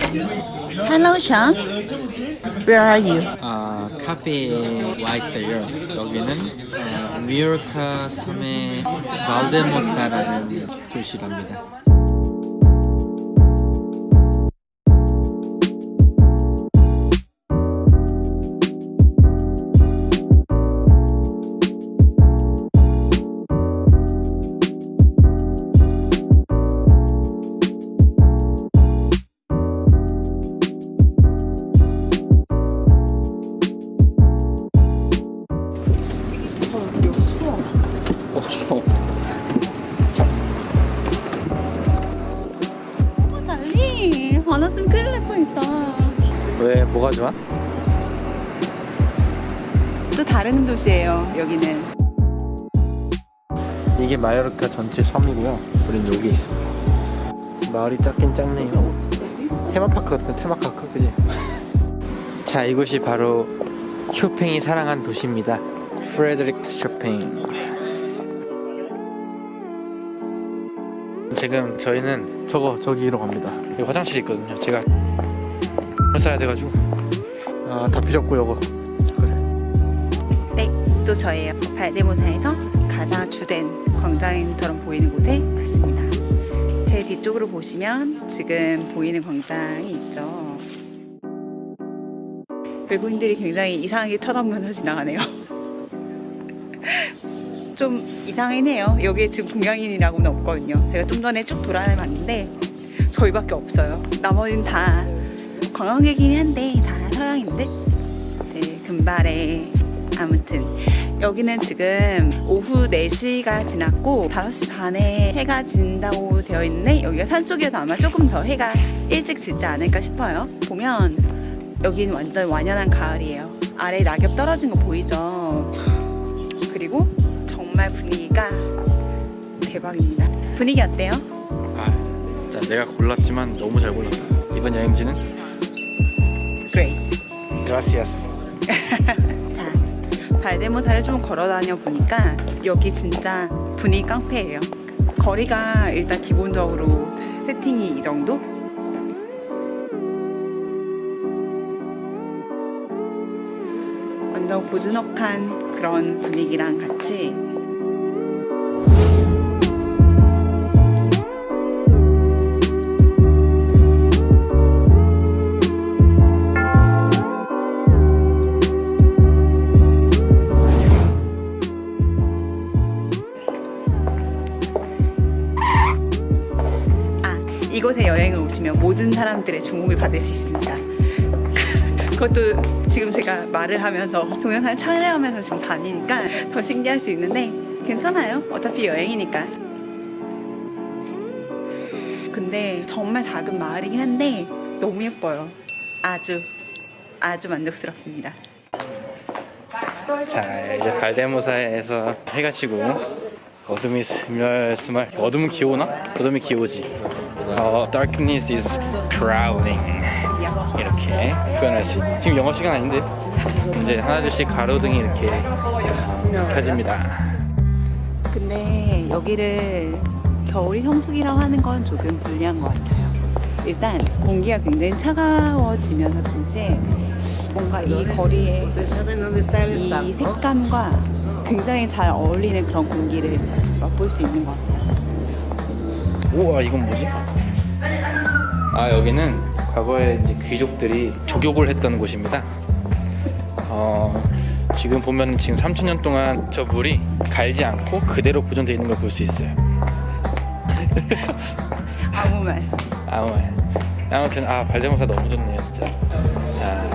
Hello, Sean. Where are you? 아, 카페 와 있어요. 여기는 어, 미오르카 섬의 발데모사라는 도시랍니다. 안 왔으면 큰일 날 뻔했다. 왜 뭐가 좋아? 또 다른 도시예요, 여기는. 이게 마요르카 전체 섬이고요. 우린 여기 있습니다. 마을이 작긴 작네요. 테마파크 같은 테마파크 그지? 자 이곳이 바로 쇼팽이 사랑한 도시입니다. 프레드릭 쇼팽. 지금 저희는 저거 저기로 갑니다. 여기 화장실이 있거든요. 제가 써야 돼가지고 아 다 필요 없고 요거 네, 또 저예요. 발데모사에서 가장 주된 광장처럼 보이는 곳에 왔습니다. 제 뒤쪽으로 보시면 지금 보이는 광장이 있죠. 외국인들이 굉장히 이상하게 쳐다보면서 지나가네요. 좀 이상하긴 해요. 여기에 지금 동양인이라고는 없거든요. 제가 좀 전에 쭉 돌아다녔는데 저희밖에 없어요. 나머지는 다 관광객이긴 한데 다 서양인데 네, 금발에 아무튼 여기는 지금 오후 4시가 지났고 5시 반에 해가 진다고 되어 있는데 여기가 산속이어서 아마 조금 더 해가 일찍 지지 않을까 싶어요. 보면 여기는 완전 완연한 가을이에요. 아래 낙엽 떨어진 거 보이죠? 그리고 정말 분위기가 대박입니다. 분위기 어때요? 아, 자 내가 골랐지만 너무 잘 골랐다. 이번 여행지는 Great. 그라시아스. 자, 발데모사를 좀 걸어 다녀 보니까 여기 진짜 분위기 깡패예요. 거리가 일단 기본적으로 세팅이 이 정도? 완전 고즈넉한 그런 분위기랑 같이 이곳에 여행을 오시면 모든 사람들의 주목을 받을 수 있습니다. 그것도 지금 제가 말을 하면서 동영상 촬영하면서 지금 다니니까 더 신기할 수 있는데 괜찮아요. 어차피 여행이니까. 근데 정말 작은 마을이긴 한데 너무 예뻐요. 아주 아주 만족스럽습니다. 자 이제 발데모사에서 해가 지고 어둠이 스멀스멀 어둠은 기오나? 어둠이 기오지 어, Darkness is crowding 이렇게 표현할 수 있... 지금 영어 시간 아닌데 이제 하나둘씩 가로등이 이렇게 켜집니다 근데 여기를 겨울이 성수기라고 하는 건 조금 불리한 것 같아요. 일단 공기가 굉장히 차가워지면서 동시에 뭔가 이 거리의 이 색감과 굉장히 잘 어울리는 그런 공기를 맛볼 수 있는 것 같아요. 우와 이건 뭐지? 아 여기는 과거에 이제 귀족들이 족욕을 했던 곳입니다. 어 지금 보면 지금 3천년 동안 저 물이 갈지 않고 그대로 보존되어 있는 걸 볼 수 있어요. 아무 말. 아무 말. 아무튼 아 발데모사 너무 좋네요 진짜. 자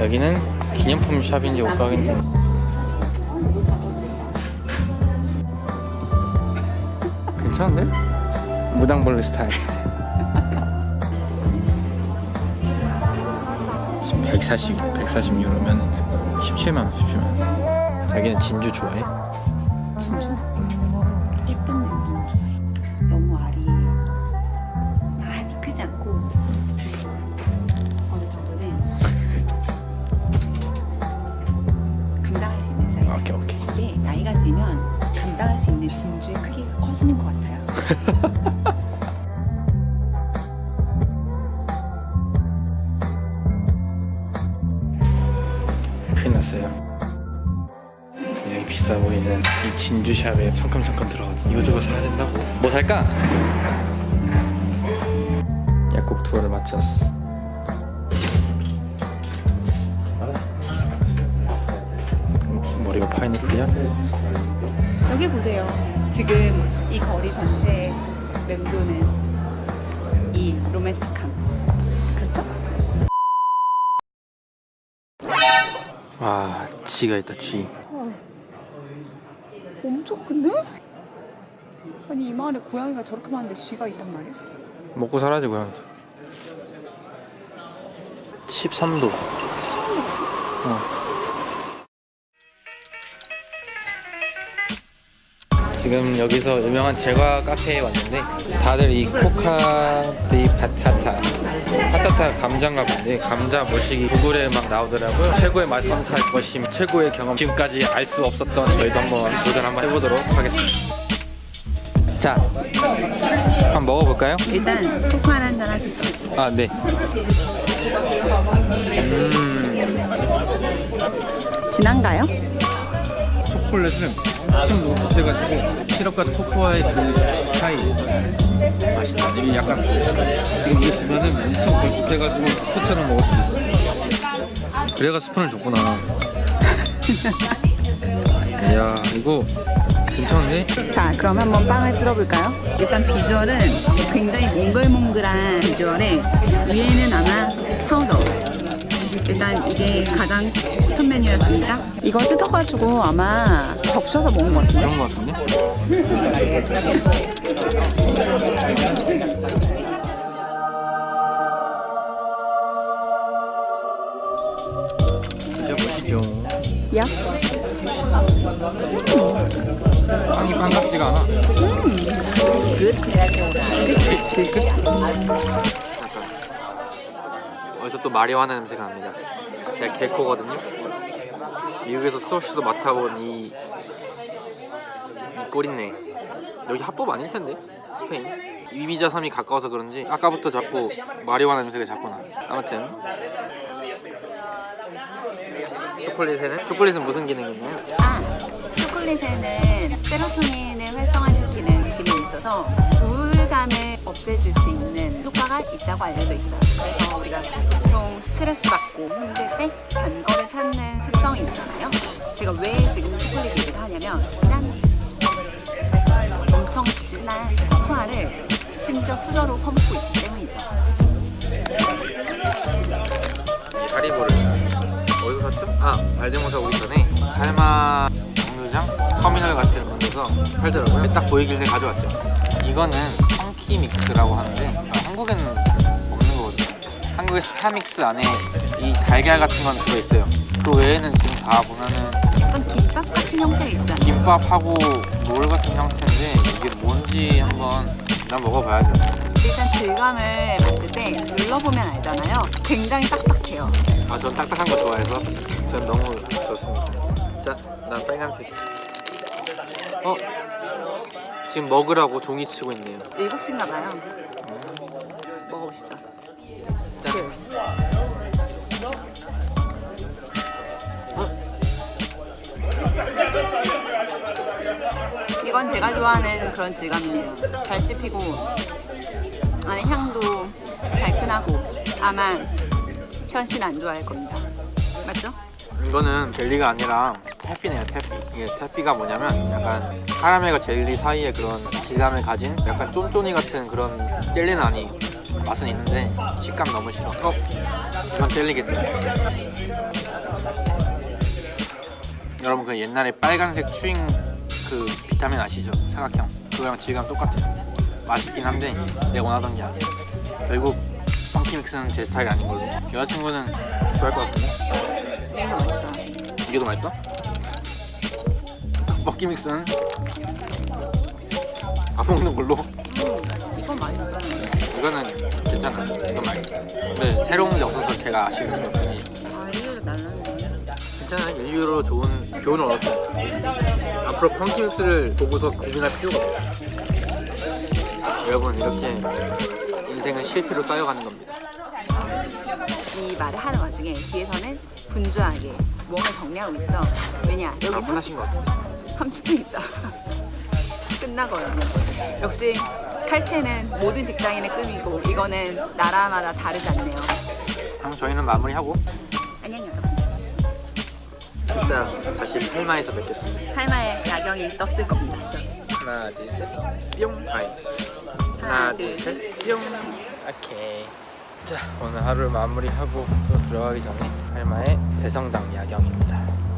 여기는 기념품 샵인지 옷가게인지 괜찮은데? 무당벌레 스타일. 140, 140유로면 17만 원, 17만 원. 자기는 진주 좋아해? 진주? 예쁜 진주 좋아해. 너무 알이 많이 크지 않고 어느 정도는 감당할 수 있는 사이즈. 오케이, 오케이. 이게 나이가 들면 감당할 수 있는 진주의 크기가 커지는 것 같아요. 이 진주샵에 성큼성큼 들어가서 이거저거 사야 된다고 뭐 살까? 약국 투어를 마쳤어 머리가 파인애플이야? 여기 보세요. 지금 이 거리 전체에 맴도는 이 로맨틱함. 그렇죠? 와 쥐가 있다 쥐 엄청 큰데? 아니 이 마을에 고양이가 저렇게 많은데 쥐가 있단 말이야? 먹고 살아야지 고양이도 13도 어. 지금 여기서 유명한 제과 카페에 왔는데 다들 이 코카 디 파타타 파타타 감자인가 본데 감자 머시기 구글에 막 나오더라고요 최고의 맛 선사할 것임 최고의 경험 지금까지 알 수 없었던 저희도 한번 도전 한번 해보도록 하겠습니다 자 한번 먹어볼까요? 일단 코코아 한잔 하시죠. 아, 네. 음, 진한가요? 초콜릿 을좀 녹여가지고 시럽과 코코아의 그 사이 맛있다. 이게 약간 지금 이게 보면은 엄청 걸쭉해가지고 스프처럼 먹을 수도 있어. 그래가 스푼을 줬구나. 이야, 이거 괜찮은데? 자, 그럼 한번 빵을 뚫어볼까요? 일단 비주얼은 굉장히 몽글몽글한 비주얼에 위에는 아마 파우더. 일단 이게 가장 추천 메뉴였습니다. 이거 뜯어가지고 아마 적셔서 먹는 것 같은데? 이런 거 같은데? 드셔보시죠. 야? 빵이 빵 같지가 않아. 어디서 또 마리화나 냄새가 납니다. 제가 개코거든요. 미국에서 수없이도 맡아본 이, 이 꼴있네. 여기 합법 아닐 텐데 스페인. 이비자 섬이 가까워서 그런지 아까부터 자꾸 마리화나 냄새가 자꾸 나. 아무튼 초콜릿에는 초콜릿은 무슨 기능이 있나요? 아, 초콜릿에는 세로토닌을 활성화시키는 기능이 있어서 우울감을 없애줄 수 있는 있다고 알려져 있어요. 그래서 우리가 보통 스트레스 받고 힘들 때 단 거를 찾는 습성이 있잖아요. 제가 왜 지금 초콜릿 얘기를 하냐면 짠! 엄청 진한 코코아를 심지어 수저로 퍼붓고 있기 때문이죠. 가리보를 어디서 샀죠? 아 발데모사 오기 전에 달마 정류장 터미널 같은 그런 데서 팔더라고요 딱 보이길래 가져왔죠 이거는 펑키 믹스라고 하는데 아, 한국에는 없는 거거든요 한국의 스타믹스 안에 이 달걀 같은 건 들어있어요 그 외에는 지금 다 보면은 약간 김밥 같은 형태 있잖아요. 김밥하고 롤 같은 형태인데 이게 뭔지 한번 난 먹어봐야죠 일단 질감을 봤을 때 눌러보면 알잖아요. 굉장히 딱딱해요. 아 전 딱딱한 거 좋아해서 전 너무 좋습니다 자 난 빨간색 어? 지금 먹으라고 종이 치고 있네요 7시인가 봐요. 먹어보시죠. 짠. Cheers. 이건 제가 좋아하는 그런 질감이네요. 잘 씹히고 안에 향도 달큰하고 아마 현 씨는 안 좋아할 겁니다. 맞죠? 이거는 젤리가 아니라 태피네요 태피 이게 태피가 뭐냐면 약간 카라멜과 젤리 사이에 그런 질감을 가진 약간 쫀쫀이 같은 그런 젤리는 아니에요 맛은 있는데 식감 너무 싫어 어? 이건 젤리겠죠 여러분 그 옛날에 빨간색 추잉 그 비타민 아시죠? 사각형 그거랑 질감 똑같아요 맛있긴 한데 내가 원하던 게 아니야 결국 펑키 믹스는 제 스타일이 아닌 걸로 여자친구는 좋아할 것 같은데. 이게 더 맛있다? 먹기 믹스는 안 먹는 걸로 음, 이건 맛있어. 이거는 괜찮아 이건 맛있어 근데 새로운 게 없어서 제가 아쉬운 거 아, 이거 날랐네. 괜찮아 인류로 좋은 교훈을 얻었어 앞으로 펑키 믹스를 보고서 고민할 필요가 없어 여러분 이렇게 인생은 실패로 쌓여가는 겁니다. 이 말을 하는 와중에 뒤에서는 분주하게 무언가 정리하고 있죠. 왜냐 여기 아 혼나신 것 같아 30분 있다 끝나거든요. 역시 칼퇴는 모든 직장인의 꿈이고 이거는 나라마다 다르지 않네요. 그럼 저희는 마무리하고 안녕 여러분. 이따 다시 팔마에서 뵙겠습니다. 할마의 야경이 떴을 겁니다. 하나 둘셋 뿅! 아이 하나, 둘, 셋. 뿅! 오케이 자 오늘 하루 마무리하고 또 들어가기 전에 할마의 대성당 야경입니다